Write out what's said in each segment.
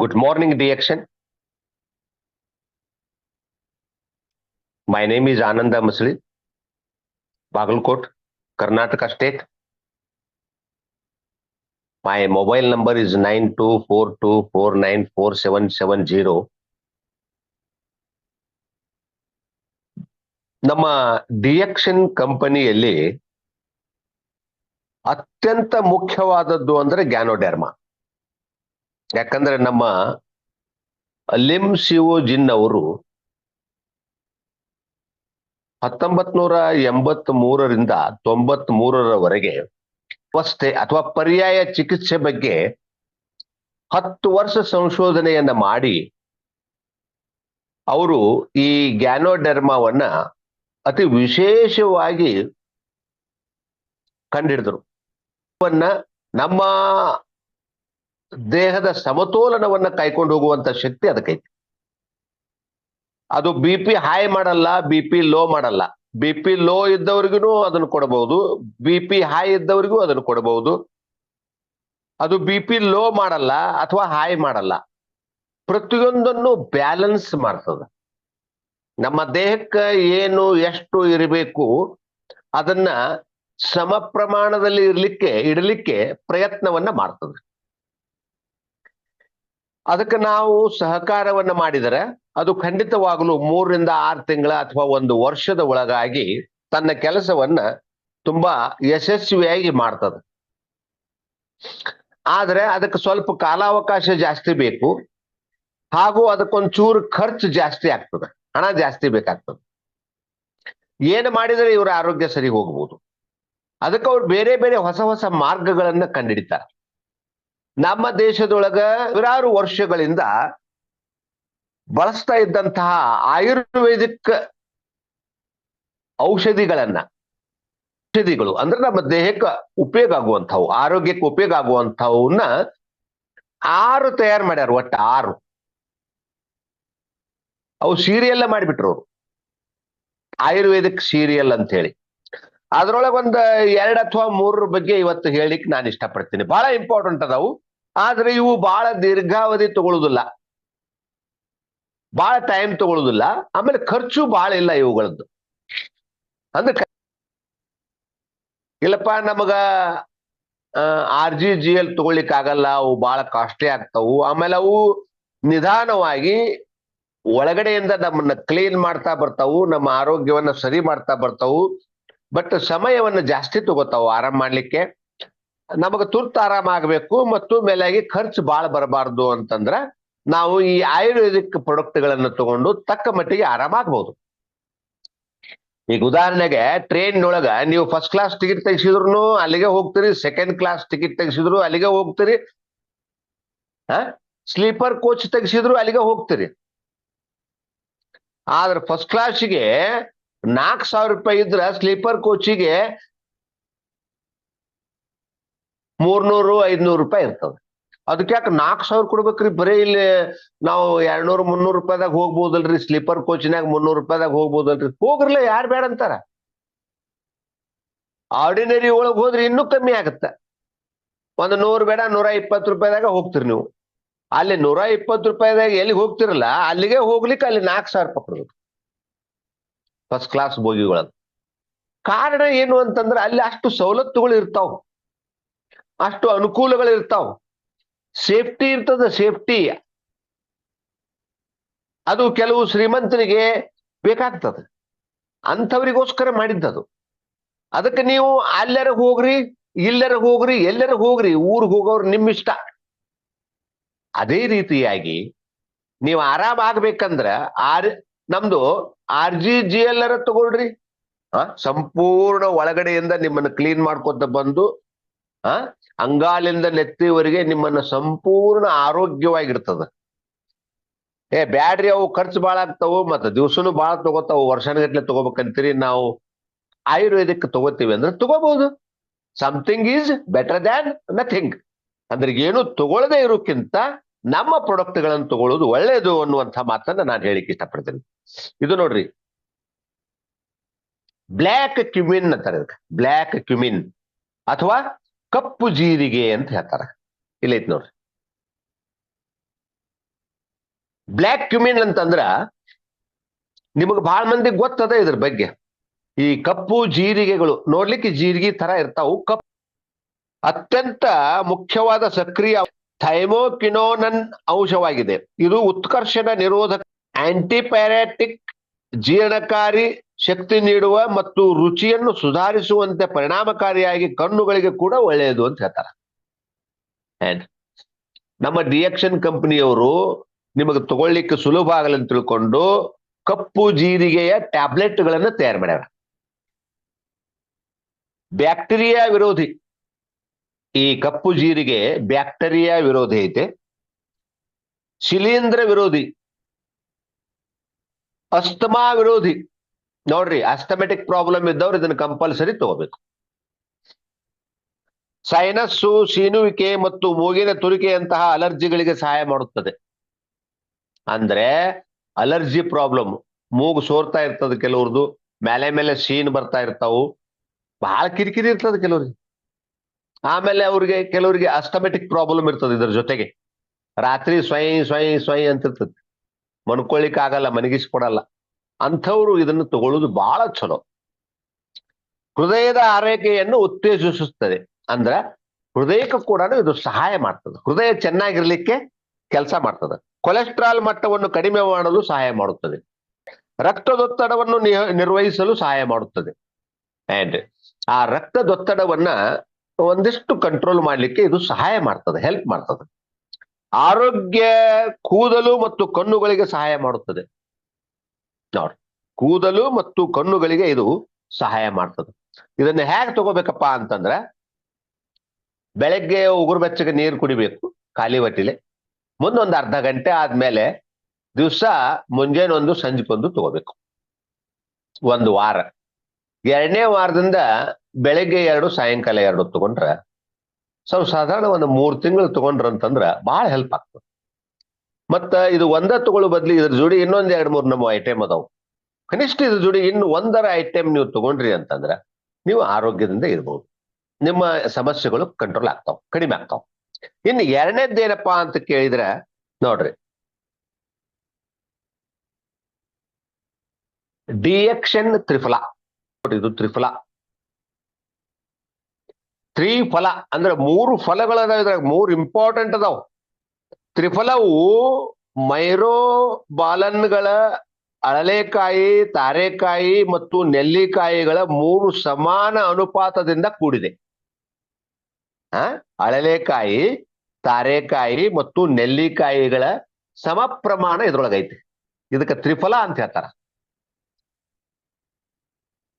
Good morning, DXN. My name is Ananda Masli, Bagalkot, Karnataka State. My mobile number is nine two four two four nine four seven seven zero. ನಮ್ಮ ಡಿಎಕ್ಷನ್ ಕಂಪನಿಯಲ್ಲಿ ಅತ್ಯಂತ ಮುಖ್ಯವಾದದ್ದು ಅಂದ್ರೆ ಗ್ಯಾನೋಡ್ಯಾರ್ಮಾ ಯಾಕಂದ್ರೆ ನಮ್ಮ Lim CO ಜಿನ್ ಅವರು ಹತ್ತೊಂಬತ್ ನೂರ ಎಂಬತ್ ಮೂರರಿಂದ ತೊಂಬತ್ ಮೂರರವರೆಗೆ ವಸ್ತೆ ಅಥವಾ ಪರ್ಯಾಯ ಚಿಕಿತ್ಸೆ ಬಗ್ಗೆ ಹತ್ತು ವರ್ಷ ಸಂಶೋಧನೆಯನ್ನ ಮಾಡಿ ಅವರು ಈ ಗ್ಯಾನೋಡೆರ್ಮಾವನ್ನ ಅತಿ ವಿಶೇಷವಾಗಿ ಕಂಡಿಡಿದ್ರು. ನಮ್ಮ ದೇಹದ ಸಮತೋಲನವನ್ನ ಕಾಯ್ಕೊಂಡು ಹೋಗುವಂತ ಶಕ್ತಿ ಅದಕ್ಕೈತಿ. ಅದು ಬಿ ಪಿ ಹೈ ಮಾಡಲ್ಲ ಬಿ ಪಿ ಲೋ ಮಾಡಲ್ಲ. ಬಿ ಪಿ ಲೋ ಇದ್ದವ್ರಿಗೂ ಅದನ್ನು ಕೊಡಬಹುದು ಬಿ ಪಿ ಹೈ ಇದ್ದವರಿಗೂ ಅದನ್ನು ಕೊಡಬಹುದು ಅದು ಬಿ ಪಿ ಲೋ ಮಾಡಲ್ಲ ಅಥವಾ ಹೈ ಮಾಡಲ್ಲ. ಪ್ರತಿಯೊಂದನ್ನು ಬ್ಯಾಲೆನ್ಸ್ ಮಾಡ್ತದ. ನಮ್ಮ ದೇಹಕ್ಕೆ ಏನು ಎಷ್ಟು ಇರಬೇಕು ಅದನ್ನ ಸಮ ಪ್ರಮಾಣದಲ್ಲಿ ಇರ್ಲಿಕ್ಕೆ, ಇಡಲಿಕ್ಕೆ ಪ್ರಯತ್ನವನ್ನ ಮಾಡ್ತದೆ. ಅದಕ್ಕೆ ನಾವು ಸಹಕಾರವನ್ನ ಮಾಡಿದರೆ ಅದು ಖಂಡಿತವಾಗಲು ಮೂರರಿಂದ ಆರು ತಿಂಗಳ ಅಥವಾ ಒಂದು ವರ್ಷದ ಒಳಗಾಗಿ ತನ್ನ ಕೆಲಸವನ್ನ ತುಂಬಾ ಯಶಸ್ವಿಯಾಗಿ ಮಾಡ್ತದ. ಆದ್ರೆ ಅದಕ್ಕೆ ಸ್ವಲ್ಪ ಕಾಲಾವಕಾಶ ಜಾಸ್ತಿ ಬೇಕು. ಹಾಗೂ ಅದಕ್ಕೊಂಚೂರು ಖರ್ಚು ಜಾಸ್ತಿ ಆಗ್ತದೆ. ಹಣ ಜಾಸ್ತಿ ಬೇಕಾಗ್ತದೆ. ಏನು ಮಾಡಿದರೆ ಇವರ ಆರೋಗ್ಯ ಸರಿ ಹೋಗ್ಬೋದು. ಅದಕ್ಕೆ ಅವ್ರು ಬೇರೆ ಬೇರೆ ಹೊಸ ಹೊಸ ಮಾರ್ಗಗಳನ್ನ ಕಂಡಿಡಿತಾರೆ. ನಮ್ಮ ದೇಶದೊಳಗ ನೂರಾರು ವರ್ಷಗಳಿಂದ ಬಳಸ್ತಾ ಇದ್ದಂತಹ ಆಯುರ್ವೇದಿಕ್ ಔಷಧಿಗಳನ್ನ, ಔಷಧಿಗಳು ಅಂದ್ರೆ ನಮ್ಮ ದೇಹಕ್ಕೆ ಉಪಯೋಗ ಆಗುವಂಥವು, ಆರೋಗ್ಯಕ್ಕೆ ಉಪಯೋಗ ಆಗುವಂಥವನ್ನ ಆರು ತಯಾರು ಮಾಡ್ಯಾರ ಒಟ್ಟ ಆರು. ಅವು ಸೀರಿಯಲ್ ಮಾಡಿಬಿಟ್ರು ಅವರು. ಆಯುರ್ವೇದಿಕ್ ಸೀರಿಯಲ್ ಅಂತ ಹೇಳಿ ಅದ್ರೊಳಗೆ ಒಂದ್ ಎರಡ್ ಅಥವಾ ಮೂರರ ಬಗ್ಗೆ ಇವತ್ತು ಹೇಳಿಕ್ ನಾನು ಇಷ್ಟಪಡ್ತೀನಿ. ಬಹಳ ಇಂಪಾರ್ಟೆಂಟ್ ಅದಾವು. ಆದ್ರೆ ಇವು ಬಹಳ ದೀರ್ಘಾವಧಿ ತಗೊಳುದಿಲ್ಲ. ಬಹಳ ಟೈಮ್ ತಗೊಳುದಿಲ್ಲ. ಆಮೇಲೆ ಖರ್ಚು ಬಹಳ ಇಲ್ಲ ಇವುಗಳದ್ದು. ಅಂದ್ರೆ ಇಲ್ಲಪ್ಪ, ನಮಗ ಆರ್ ಜಿ ಜಿ ಎಲ್ ತಗೊಳ್ಲಿಕ್ ಆಗಲ್ಲ. ಅವು ಬಹಳ ಕಾಸ್ಟ್ಲಿ ಆಗ್ತಾವು. ಆಮೇಲೆ ಅವು ನಿಧಾನವಾಗಿ ಒಳಗಡೆಯಿಂದ ನಮ್ಮನ್ನ ಕ್ಲೀನ್ ಮಾಡ್ತಾ ಬರ್ತಾವು. ನಮ್ಮ ಆರೋಗ್ಯವನ್ನ ಸರಿ ಮಾಡ್ತಾ ಬರ್ತಾವು. ಬಟ್ ಸಮಯವನ್ನ ಜಾಸ್ತಿ ತಗೋತಾವ, ಆರಾಮ್ ಮಾಡ್ಲಿಕ್ಕೆ. ನಮಗ ತುರ್ತು ಆರಾಮ ಆಗ್ಬೇಕು ಮತ್ತು ಮೇಲಾಗಿ ಖರ್ಚು ಬಾಳ ಬರಬಾರ್ದು ಅಂತಂದ್ರ ನಾವು ಈ ಆಯುರ್ವೇದಿಕ್ ಪ್ರಾಡಕ್ಟ್ಗಳನ್ನ ತಗೊಂಡು ತಕ್ಕ ಮಟ್ಟಿಗೆ ಆರಾಮಾಗ್ಬೋದು ಈಗ ಉದಾಹರಣೆಗೆ ಟ್ರೈನ್ ಒಳಗ ನೀವು ಫಸ್ಟ್ ಕ್ಲಾಸ್ ಟಿಕೆಟ್ ತೆಗಿಸಿದ್ರು ಅಲ್ಲಿಗೆ ಹೋಗ್ತೀರಿ ಸೆಕೆಂಡ್ ಕ್ಲಾಸ್ ಟಿಕೆಟ್ ತೆಗಿಸಿದ್ರು ಅಲ್ಲಿಗೆ ಹೋಗ್ತೀರಿ. ಸ್ಲೀಪರ್ ಕೋಚ್ ತೆಗಿಸಿದ್ರು ಅಲ್ಲಿಗೆ ಹೋಗ್ತೀರಿ. ಆದ್ರೆ ಫಸ್ಟ್ ಕ್ಲಾಸಿಗೆ ನಾಲ್ಕು ಸಾವಿರ ರೂಪಾಯಿ ಇದ್ರ ಸ್ಲೀಪರ್ ಕೋಚಿಗೆ ಮೂರ್ನೂರು, ಐದ್ನೂರು ರೂಪಾಯಿ ಇರ್ತದೆ. ಅದಕ್ಕೆ ಯಾಕೆ ನಾಲ್ಕು ಸಾವಿರ ಕೊಡ್ಬೇಕ್ರಿ? ಬರೀ ಇಲ್ಲಿ ನಾವು ಎರಡ್ನೂರು, ಮುನ್ನೂರು ರೂಪಾಯಿದಾಗ ಹೋಗ್ಬೋದಲ್ರಿ ಸ್ಲೀಪರ್ ಕೋಚಿನಾಗ ಮುನ್ನೂರು ರೂಪಾಯಿದಾಗ ಹೋಗ್ಬೋದಲ್ರಿ. ಹೋಗ್ರಲ್ಲ ಯಾರು ಬೇಡ ಅಂತಾರ? ಆರ್ಡಿನರಿ ಒಳಗೆ ಹೋದ್ರೆ ಇನ್ನೂ ಕಮ್ಮಿ ಆಗುತ್ತೆ. ಒಂದು ನೂರು ಬೇಡ, ನೂರ ಇಪ್ಪತ್ತು ರೂಪಾಯಿದಾಗ ಹೋಗ್ತೀರಿ ನೀವು. ಅಲ್ಲಿ ನೂರ ಇಪ್ಪತ್ತು ರೂಪಾಯಿದಾಗ ಎಲ್ಲಿ ಹೋಗ್ತಿರಲ್ಲ, ಅಲ್ಲಿಗೆ ಹೋಗ್ಲಿಕ್ಕೆ ಅಲ್ಲಿ ನಾಲ್ಕು ಸಾವಿರ ರೂಪಾಯಿ ಕೊಡ್ಬೇಕು. ಫಸ್ಟ್ ಕ್ಲಾಸ್ ಬೋಗಿಗಳದ್ದು. ಕಾರಣ ಏನು ಅಂತಂದ್ರೆ ಅಲ್ಲಿ ಅಷ್ಟು ಸವಲತ್ತುಗಳು ಇರ್ತಾವ. ಅಷ್ಟು ಅನುಕೂಲಗಳು ಇರ್ತಾವ. ಸೇಫ್ಟಿ ಇರ್ತದ, ಸೇಫ್ಟಿ. ಅದು ಕೆಲವು ಶ್ರೀಮಂತರಿಗೆ ಬೇಕಾಗ್ತದೆ. ಅಂಥವ್ರಿಗೋಸ್ಕರ ಮಾಡಿದ್ದದು. ಅದಕ್ಕೆ ನೀವು ಅಲ್ಲರ ಹೋಗ್ರಿ, ಇಲ್ಲರ ಹೋಗ್ರಿ, ಎಲ್ಲರ ಹೋಗ್ರಿ, ಊರಿಗೆ ಹೋಗೋರು ನಿಮ್ಮ ಇಷ್ಟ ಅದೇ ರೀತಿಯಾಗಿ ನೀವು ಆರಾಮ್ ಆಗ್ಬೇಕಂದ್ರ ಆರ್ ನಮ್ದು ಆರ್ ಜಿ ಜಿ ಎಲ್ಲರ ತಗೊಳ್ರಿ. ಆ ಸಂಪೂರ್ಣ ಒಳಗಡೆಯಿಂದ ನಿಮ್ಮನ್ನ ಕ್ಲೀನ್ ಮಾಡ್ಕೊತ ಬಂದು ಆ ಅಂಗಾಲಿಂದ ನೆತ್ತಿವರೆಗೆ ನಿಮ್ಮನ್ನ ಸಂಪೂರ್ಣ ಆರೋಗ್ಯವಾಗಿರ್ತದ. ಏ, ಬ್ಯಾಡ್ರಿ ಅವು ಖರ್ಚು ಭಾಳ ಆಗ್ತಾವು ಮತ್ತ ದಿವ್ಸನು ಭಾಳ ತಗೋತಾವು, ವರ್ಷಾನುಗಟ್ಲೆ ತಗೋಬೇಕಂತೀರಿ ನಾವು ಆಯುರ್ವೇದಿಕ್ ತಗೋತೀವಿ ಅಂದ್ರೆ ತಗೋಬಹುದು something is better than nothing ಅಂದ್ರೆ ಏನು ತಗೊಳ್ಳದೆ ಇರೋಕ್ಕಿಂತ ನಮ್ಮ ಪ್ರಾಡಕ್ಟ್ಗಳನ್ನು ತಗೊಳ್ಳೋದು ಒಳ್ಳೇದು ಅನ್ನುವಂಥ ಮಾತನ್ನ ನಾನು ಹೇಳಿಕ್ಕೆ ಇಷ್ಟಪಡ್ತೇನೆ. ಇದು ನೋಡ್ರಿ. ಬ್ಲ್ಯಾಕ್ ಕ್ಯುಮಿನ್ ಅಂತಾರೆ ಇದಕ್ಕೆ ಬ್ಲ್ಯಾಕ್ ಕ್ಯುಮಿನ್ ಅಥವಾ ಕಪ್ಪು ಜೀರಿಗೆ ಅಂತ ಹೇಳ್ತಾರ. ಇಲ್ಲೈತ್ ನೋಡ್ರಿ. ಬ್ಲ್ಯಾಕ್ ಕ್ಯುಮಿನ್ ಅಂತಂದ್ರ ನಿಮಗೆ ಬಹಳ ಮಂದಿ ಗೊತ್ತದ ಇದ್ರ ಬಗ್ಗೆ. ಈ ಕಪ್ಪು ಜೀರಿಗೆಗಳು ನೋಡ್ಲಿಕ್ಕೆ ಜೀರಿಗೆ ತರ ಇರ್ತಾವು. ಕಪ್ ಅತ್ಯಂತ ಮುಖ್ಯವಾದ ಸಕ್ರಿಯ ಥೈಮೋಕಿನೋನನ್ ಅಂಶವಾಗಿದೆ. ಇದು ಉತ್ಕರ್ಷಣ ನಿರೋಧಕ ಆಂಟಿಪ್ಯಾರಾಟಿಕ್ ಜೀರ್ಣಕಾರಿ ಶಕ್ತಿ ನೀಡುವ ಮತ್ತು ರುಚಿಯನ್ನು ಸುಧಾರಿಸುವಂತೆ ಪರಿಣಾಮಕಾರಿಯಾಗಿ ಕಣ್ಣುಗಳಿಗೆ ಕೂಡ ಒಳ್ಳೆಯದು ಅಂತ ಹೇಳ್ತಾರೆ. ನಮ್ಮ ಡಿಯಕ್ಷನ್ ಕಂಪನಿಯವರು ನಿಮಗೆ ತಗೊಳ್ಳಿಕ್ಕೆ ಸುಲಭ ಆಗಲಿ ಅಂತ ತಿಳ್ಕೊಂಡು ಕಪ್ಪು ಜೀರಿಗೆಯ ಟ್ಯಾಬ್ಲೆಟ್ ಗಳನ್ನ ತಯಾರು ಮಾಡ್ಯಾರ. ಬ್ಯಾಕ್ಟೀರಿಯಾ ವಿರೋಧಿ ಈ ಕಪ್ಪು ಜೀರಿಗೆ ಬ್ಯಾಕ್ಟೀರಿಯಾ ವಿರೋಧಿ ಐತೆ. ಶಿಲೀಂಧ್ರ ವಿರೋಧಿ. ಅಸ್ತಮಾ ವಿರೋಧಿ. ನೋಡ್ರಿ, ಅಸ್ತಮೆಟಿಕ್ ಪ್ರಾಬ್ಲಮ್ ಇದ್ದವ್ರು ಇದನ್ನ ಕಂಪಲ್ಸರಿ ತಗೋಬೇಕು. ಸೈನಸ್ಸು, ಸೀನುವಿಕೆ ಮತ್ತು ಮೂಗಿನ ತುರಿಕೆಯಂತಹ ಅಲರ್ಜಿಗಳಿಗೆ ಸಹಾಯ ಮಾಡುತ್ತದೆ. ಅಂದ್ರೆ ಅಲರ್ಜಿ ಪ್ರಾಬ್ಲಮ್. ಮೂಗು ಸೋರ್ತಾ ಇರ್ತದ ಕೆಲವ್ರದ್ದು ಮೇಲೆ ಮೇಲೆ ಸೀನ್ ಬರ್ತಾ ಇರ್ತಾವು. ಬಹಳ ಕಿರಿಕಿರಿ ಇರ್ತದೆ ಕೆಲವ್ರಿಗೆ. ಆಮೇಲೆ ಅವ್ರಿಗೆ ಕೆಲವರಿಗೆ ಅಸ್ಟಮೆಟಿಕ್ ಪ್ರಾಬ್ಲಮ್ ಇರ್ತದೆ ಇದ್ರ ಜೊತೆಗೆ. ರಾತ್ರಿ ಸ್ವಯ್ ಸ್ವಯ್ ಸ್ವಯ್ ಅಂತ ಇರ್ತದೆ ಮನ್ಕೊಳ್ಳಿಕ್ ಆಗಲ್ಲ ಮನಗಿಸ್ಕೊಡಲ್ಲ. ಅಂಥವ್ರು ಇದನ್ನು ತಗೊಳ್ಳೋದು ಬಹಳ ಚಲೋ ಹೃದಯದ ಆರೈಕೆಯನ್ನು ಉತ್ತೇಜಿಸುತ್ತದೆ. ಅಂದ್ರ ಹೃದಯಕ್ಕೂ ಕೂಡ ಇದು ಸಹಾಯ ಮಾಡ್ತದೆ. ಹೃದಯ ಚೆನ್ನಾಗಿರ್ಲಿಕ್ಕೆ ಕೆಲಸ ಮಾಡ್ತದೆ. ಕೊಲೆಸ್ಟ್ರಾಲ್ ಮಟ್ಟವನ್ನು ಕಡಿಮೆ ಮಾಡಲು ಸಹಾಯ ಮಾಡುತ್ತದೆ. ರಕ್ತದೊತ್ತಡವನ್ನು ನಿರ್ವಹಿಸಲು ಸಹಾಯ ಮಾಡುತ್ತದೆ. ಆ ರಕ್ತದೊತ್ತಡವನ್ನ ಒಂದಿಷ್ಟು ಕಂಟ್ರೋಲ್ ಮಾಡಲಿಕ್ಕೆ ಇದು ಸಹಾಯ ಮಾಡ್ತದೆ ಹೆಲ್ಪ್ ಮಾಡ್ತದೆ. ಆರೋಗ್ಯ ಕೂದಲು ಮತ್ತು ಕಣ್ಣುಗಳಿಗೆ ಸಹಾಯ ಮಾಡುತ್ತದೆ. ನೋಡ್ರಿ ಕೂದಲು ಮತ್ತು ಕಣ್ಣುಗಳಿಗೆ ಇದು ಸಹಾಯ ಮಾಡ್ತದೆ. ಇದನ್ನ ಹೇಗೆ ತಗೋಬೇಕಪ್ಪ ಅಂತಂದ್ರೆ, ಬೆಳಗ್ಗೆ ಉಗುರು ಬೆಚ್ಚಗೆ ನೀರು ಕುಡಿಬೇಕು, ಖಾಲಿ ಹೊಟ್ಟಿಲೆ. ಮುಂದೊಂದು ಅರ್ಧ ಗಂಟೆ ಆದ್ಮೇಲೆ ದಿವಸ ಮುಂಜಾನೆ ಒಂದು ಸಂಜೆಗೊಂದು ತಗೋಬೇಕು. ಒಂದು ವಾರ. ಎರಡನೇ ವಾರದಿಂದ ಬೆಳಗ್ಗೆ ಎರಡು, ಸಾಯಂಕಾಲ ಎರಡು ತಗೊಂಡ್ರ ಸ್ವಲ್ಪ ಸಾಧಾರಣ ಒಂದು ಮೂರು ತಿಂಗಳು ತಗೊಂಡ್ರ ಅಂತಂದ್ರ ಬಹಳ ಹೆಲ್ಪ್ ಆಗ್ತದೆ. ಮತ್ತ ಇದು ಒಂದ ತಗೊಳ್ಳೋ ಬದ್ಲಿ ಇದ್ರ ಜೋಡಿ ಇನ್ನೊಂದ್ ಎರಡು, ಮೂರು ನಮ್ಮ ಐಟಮ್ ಅದಾವು. ಕನಿಷ್ಠ ಇದ್ರ ಜೋಡಿ ಇನ್ನು ಒಂದರ ಐಟಮ್ ನೀವು ತಗೊಂಡ್ರಿ ಅಂತಂದ್ರ ನೀವು ಆರೋಗ್ಯದಿಂದ ಇರ್ಬೋದು. ನಿಮ್ಮ ಸಮಸ್ಯೆಗಳು ಕಂಟ್ರೋಲ್ ಆಗ್ತಾವ, ಕಡಿಮೆ ಆಗ್ತಾವ. ಇನ್ನು ಎರಡನೇದ್ದೇನಪ್ಪಾ ಅಂತ ಕೇಳಿದ್ರೆ ನೋಡ್ರಿ. ಡಿಯಕ್ಷನ್ ತ್ರಿಫಲ ಇದು ತ್ರಿಫಲ. ತ್ರಿಫಲ ಅಂದ್ರೆ ಮೂರು ಫಲಗಳದಾವ ಇದ್ರಾಗ, ಮೂರು ಇಂಪಾರ್ಟೆಂಟ್ ಅದಾವ. ತ್ರಿಫಲವು ಮೈರೋ ಬಾಲನ್ಗಳ ಅಳಲೆಕಾಯಿ, ತಾರೆಕಾಯಿ ಮತ್ತು ನೆಲ್ಲಿಕಾಯಿಗಳ ಮೂರು ಸಮಾನ ಅನುಪಾತದಿಂದ ಕೂಡಿದೆ. ಆ? ಅಳಲೆಕಾಯಿ, ತಾರೆಕಾಯಿ ಮತ್ತು ನೆಲ್ಲಿಕಾಯಿಗಳ ಸಮ ಪ್ರಮಾಣ ಇದ್ರೊಳಗೈತೆ. ಇದಕ್ಕೆ ತ್ರಿಫಲ ಅಂತ ಹೇಳ್ತಾರ.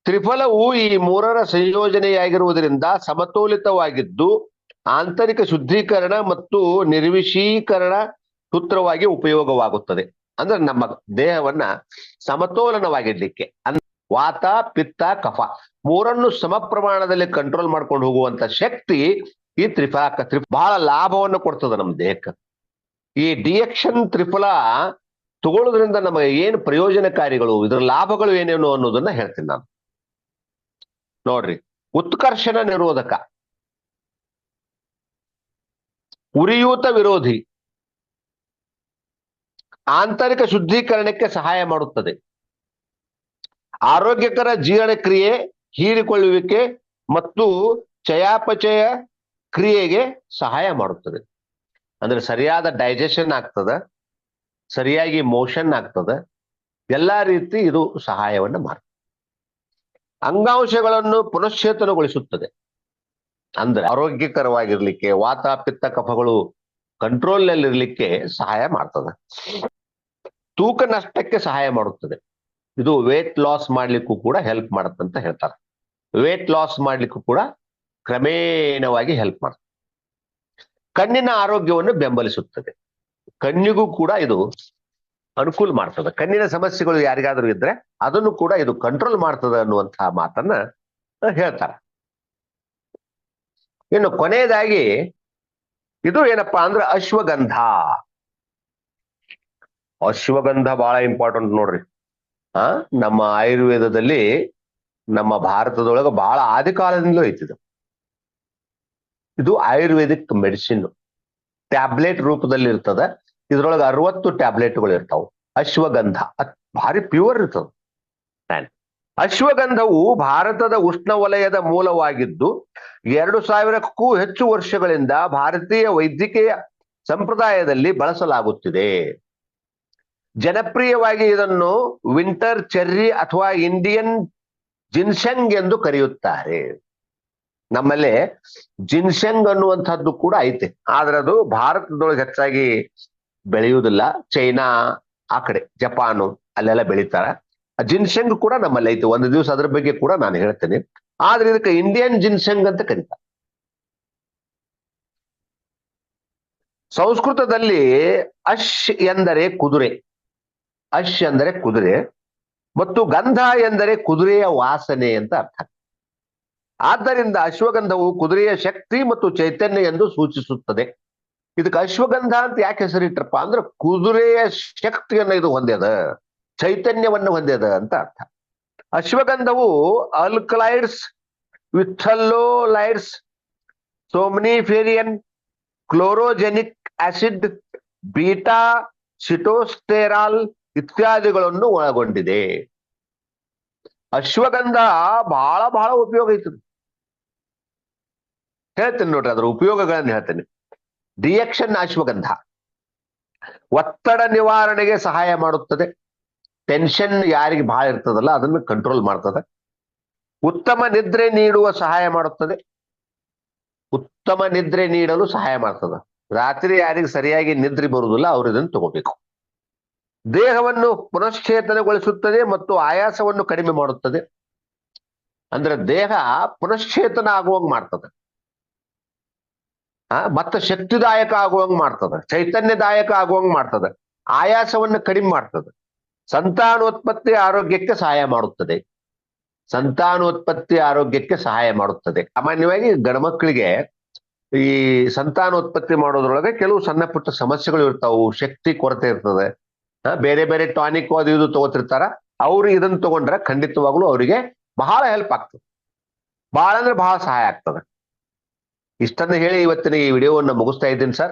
ತ್ರಿಫಲವು ಈ ಮೂರರ ಸಂಯೋಜನೆಯಾಗಿರುವುದರಿಂದ ಸಮತೋಲಿತವಾಗಿದ್ದು ಆಂತರಿಕ ಶುದ್ಧೀಕರಣ ಮತ್ತು ನಿರ್ವಿಶೀಕರಣ ಸೂತ್ರವಾಗಿ ಉಪಯೋಗವಾಗುತ್ತದೆ. ಅಂದ್ರೆ ನಮ್ಮ ದೇಹವನ್ನ ಸಮತೋಲನವಾಗಿರ್ಲಿಕ್ಕೆ ವಾತ, ಪಿತ್ತ, ಕಫ ಮೂರನ್ನು ಸಮ ಪ್ರಮಾಣದಲ್ಲಿ ಕಂಟ್ರೋಲ್ ಮಾಡ್ಕೊಂಡು ಹೋಗುವಂತ ಶಕ್ತಿ ಈ ತ್ರಿಫಲ ತ್ರಿ ಬಹಳ ಲಾಭವನ್ನು ಕೊಡ್ತದೆ ನಮ್ಮ ದೇಹಕ್ಕೆ. ಈ ಡಿಯಕ್ಷನ್ ತ್ರಿಫಲ ತಗೊಳ್ಳೋದ್ರಿಂದ ನಮಗೆ ಏನು ಪ್ರಯೋಜನಕಾರಿಗಳು, ಇದರ ಲಾಭಗಳು ಏನೇನು ಅನ್ನೋದನ್ನ ಹೇಳ್ತೀನಿ ನಾನು. ನೋಡ್ರಿ, ಉತ್ಕರ್ಷಣ ನಿರೋಧಕ. ಉರಿಯೂತ ವಿರೋಧಿ. ಆಂತರಿಕ ಶುದ್ಧೀಕರಣಕ್ಕೆ ಸಹಾಯ ಮಾಡುತ್ತದೆ. ಆರೋಗ್ಯಕರ ಜೀರ್ಣಕ್ರಿಯೆ ಹೀರಿಕೊಳ್ಳುವಿಕೆ ಮತ್ತು ಚಯಾಪಚಯ ಕ್ರಿಯೆಗೆ ಸಹಾಯ ಮಾಡುತ್ತದೆ. ಅಂದ್ರೆ ಸರಿಯಾದ ಡೈಜೆಷನ್ ಆಗ್ತದ, ಸರಿಯಾಗಿ ಮೋಷನ್ ಆಗ್ತದ, ಎಲ್ಲಾ ರೀತಿ ಇದು ಸಹಾಯವನ್ನ ಮಾಡ್ತದೆ. ಅಂಗಾಂಶಗಳನ್ನು ಪುನಶ್ಚೇತನಗೊಳಿಸುತ್ತದೆ. ಅಂದ್ರೆ ಆರೋಗ್ಯಕರವಾಗಿರ್ಲಿಕ್ಕೆ ವಾತ ಪಿತ್ತ ಕಫಗಳು ಕಂಟ್ರೋಲ್ನಲ್ಲಿ ಇರ್ಲಿಕ್ಕೆ ಸಹಾಯ ಮಾಡ್ತದೆ. ತೂಕ ನಷ್ಟಕ್ಕೆ ಸಹಾಯ ಮಾಡುತ್ತದೆ. ಇದು ವೇಟ್ ಲಾಸ್ ಮಾಡ್ಲಿಕ್ಕೂ ಕೂಡ ಹೆಲ್ಪ್ ಮಾಡುತ್ತಂತ ಹೇಳ್ತಾರೆ. ವೇಟ್ ಲಾಸ್ ಮಾಡ್ಲಿಕ್ಕೂ ಕೂಡ ಕ್ರಮೇಣವಾಗಿ ಹೆಲ್ಪ್ ಮಾಡುತ್ತೆ. ಕಣ್ಣಿನ ಆರೋಗ್ಯವನ್ನು ಬೆಂಬಲಿಸುತ್ತದೆ. ಕಣ್ಣಿಗೂ ಕೂಡ ಇದು ಅನುಕೂಲ ಮಾಡ್ತದ. ಕಣ್ಣಿನ ಸಮಸ್ಯೆಗಳು ಯಾರಿಗಾದ್ರೂ ಇದ್ರೆ ಅದನ್ನು ಕೂಡ ಇದು ಕಂಟ್ರೋಲ್ ಮಾಡ್ತದ ಅನ್ನುವಂತಹ ಮಾತನ್ನ ಹೇಳ್ತಾರೆ. ಇನ್ನು ಕೊನೆಯದಾಗಿ ಇದು ಏನಪ್ಪಾ ಅಂದ್ರೆ ಅಶ್ವಗಂಧ. ಅಶ್ವಗಂಧ ಬಹಳ ಇಂಪಾರ್ಟೆಂಟ್ ನೋಡ್ರಿ. ಆ, ನಮ್ಮ ಆಯುರ್ವೇದದಲ್ಲಿ ನಮ್ಮ ಭಾರತದೊಳಗ ಬಹಳ ಆದಿ ಕಾಲದಿಂದಲೂ ಐತಿದು ಇದು ಆಯುರ್ವೇದಿಕ್ ಮೆಡಿಸಿನ್. ಟ್ಯಾಬ್ಲೆಟ್ ರೂಪದಲ್ಲಿ ಇರ್ತದ ಇದ್ರೊಳಗೆ ಅರವತ್ತು ಟ್ಯಾಬ್ಲೆಟ್ಗಳು ಇರ್ತಾವ. ಅಶ್ವಗಂಧ ಅತ್ ಭಾರಿ ಪ್ಯೂರ್ ಇರ್ತದ. ಅಶ್ವಗಂಧವು ಭಾರತದ ಉಷ್ಣವಲಯದ ಮೂಲವಾಗಿದ್ದು ಎರಡು ಸಾವಿರಕ್ಕೂ ಹೆಚ್ಚು ವರ್ಷಗಳಿಂದ ಭಾರತೀಯ ವೈದ್ಯಕೀಯ ಸಂಪ್ರದಾಯದಲ್ಲಿ ಬಳಸಲಾಗುತ್ತಿದೆ. ಜನಪ್ರಿಯವಾಗಿ ಇದನ್ನು ವಿಂಟರ್ ಚೆರ್ರಿ ಅಥವಾ ಇಂಡಿಯನ್ ಜಿನ್ಸೆಂಗ್ ಎಂದು ಕರೆಯುತ್ತಾರೆ. ನಮ್ಮಲ್ಲಿ ಜಿನ್ಸೆಂಗ್ ಅನ್ನುವಂಥದ್ದು ಕೂಡ ಐತೆ. ಆದ್ರೆ ಅದು ಭಾರತದೊಳಗೆ ಹೆಚ್ಚಾಗಿ ಬೆಳೆಯುವುದಿಲ್ಲ. ಚೈನಾ, ಆ ಕಡೆ, ಜಪಾನು, ಅಲ್ಲೆಲ್ಲ ಬೆಳಿತಾರ. ಜಿನ್ಸೆಂಗ್ ಕೂಡ ನಮ್ಮಲ್ಲಿ ಐತೆ. ಒಂದು ದಿವಸ ಅದ್ರ ಬಗ್ಗೆ ಕೂಡ ನಾನು ಹೇಳ್ತೇನೆ. ಆದ್ರೆ ಇದಕ್ಕೆ ಇಂಡಿಯನ್ ಜಿನ್ಸೆಂಗ್ ಅಂತ ಕರೀತಾರೆ. ಸಂಸ್ಕೃತದಲ್ಲಿ ಅಶ್ ಎಂದರೆ ಕುದುರೆ. ಅಶ್ ಎಂದರೆ ಕುದುರೆ ಮತ್ತು ಗಂಧ ಎಂದರೆ ಕುದುರೆಯ ವಾಸನೆ ಅಂತ ಅರ್ಥ. ಆದ್ದರಿಂದ ಅಶ್ವಗಂಧವು ಕುದುರೆಯ ಶಕ್ತಿ ಮತ್ತು ಚೈತನ್ಯ ಎಂದು ಸೂಚಿಸುತ್ತದೆ. ಇದಕ್ಕೆ ಅಶ್ವಗಂಧ ಅಂತ ಯಾಕೆ ಹೆಸರಿಟ್ರಪ್ಪ ಅಂದ್ರೆ ಕುದುರೆಯ ಶಕ್ತಿಯನ್ನ ಇದು ಹೊಂದ್ಯದ, ಚೈತನ್ಯವನ್ನು ಹೊಂದ್ಯದ ಅಂತ ಅರ್ಥ. ಅಶ್ವಗಂಧವು ಅಲ್ಕಲೈಡ್ಸ್ ವಿಥಲ್ಲೋಲೈಡ್ಸ್ ಸೋಮ್ನಿಫೇರಿಯನ್, ಕ್ಲೋರೋಜೆನಿಕ್ ಆಸಿಡ್, ಬೀಟಾ, ಸಿಟೋಸ್ಟೆರಾಲ್ ಇತ್ಯಾದಿಗಳನ್ನು ಒಳಗೊಂಡಿದೆ. ಅಶ್ವಗಂಧ ಬಹಳ ಬಹಳ ಉಪಯೋಗ ಐತದ ಹೇಳ್ತೇನೆ ನೋಡ್ರಿ ಅದ್ರ ಉಪಯೋಗಗಳನ್ನು ಹೇಳ್ತೇನೆ. ರಿಯಕ್ಷನ್ ಅಶ್ವಗಂಧ ಒತ್ತಡ ನಿವಾರಣೆಗೆ ಸಹಾಯ ಮಾಡುತ್ತದೆ. ಟೆನ್ಷನ್ ಯಾರಿಗೆ ಬಹಳ ಇರ್ತದಲ್ಲ, ಅದನ್ನು ಕಂಟ್ರೋಲ್ ಮಾಡ್ತದೆ. ಉತ್ತಮ ನಿದ್ರೆ ನೀಡುವ ಸಹಾಯ ಮಾಡುತ್ತದೆ. ಉತ್ತಮ ನಿದ್ರೆ ನೀಡಲು ಸಹಾಯ ಮಾಡ್ತದೆ. ರಾತ್ರಿ ಯಾರಿಗೆ ಸರಿಯಾಗಿ ನಿದ್ರೆ ಬರುವುದಿಲ್ಲ ಅವರು ಇದನ್ನು ತಗೋಬೇಕು. ದೇಹವನ್ನು ಪುನಶ್ಚೇತನಗೊಳಿಸುತ್ತದೆ ಮತ್ತು ಆಯಾಸವನ್ನು ಕಡಿಮೆ ಮಾಡುತ್ತದೆ. ಅಂದ್ರೆ ದೇಹ ಪುನಶ್ಚೇತನ ಆಗುವಂಗೆ ಮಾಡ್ತದೆ. ಮತ್ತೆ ಶಕ್ತಿದಾಯಕ ಆಗುವಂಗ್ ಮಾಡ್ತದ, ಚೈತನ್ಯದಾಯಕ ಆಗುವಂಗ್ ಮಾಡ್ತದ, ಆಯಾಸವನ್ನು ಕಡಿಮೆ ಮಾಡ್ತದ. ಸಂತಾನೋತ್ಪತ್ತಿ ಆರೋಗ್ಯಕ್ಕೆ ಸಹಾಯ ಮಾಡುತ್ತದೆ. ಸಂತಾನೋತ್ಪತ್ತಿ ಆರೋಗ್ಯಕ್ಕೆ ಸಹಾಯ ಮಾಡುತ್ತದೆ. ಸಾಮಾನ್ಯವಾಗಿ ಗಣಮಕ್ಕಳಿಗೆ ಈ ಸಂತಾನೋತ್ಪತ್ತಿ ಮಾಡೋದ್ರೊಳಗೆ ಕೆಲವು ಸಣ್ಣ ಪುಟ್ಟ ಸಮಸ್ಯೆಗಳು ಇರ್ತಾವು, ಶಕ್ತಿ ಕೊರತೆ ಇರ್ತದೆ. ಬೇರೆ ಬೇರೆ ಟಾನಿಕ್ ಅದು ಇದು ತಗೋತಿರ್ತಾರ, ಅವ್ರು ಇದನ್ನ ತಗೊಂಡ್ರೆ ಖಂಡಿತವಾಗ್ಲೂ ಅವರಿಗೆ ಬಹಳ ಹೆಲ್ಪ್ ಆಗ್ತದೆ. ಬಹಳ ಅಂದ್ರೆ ಬಹಳ ಸಹಾಯ ಆಗ್ತದೆ. ಇಷ್ಟನ್ನ ಹೇಳಿ ಇವತ್ತಿನ ಈ ವಿಡಿಯೋವನ್ನು ಮುಗಿಸ್ತಾ ಇದ್ದೀನಿ ಸರ್.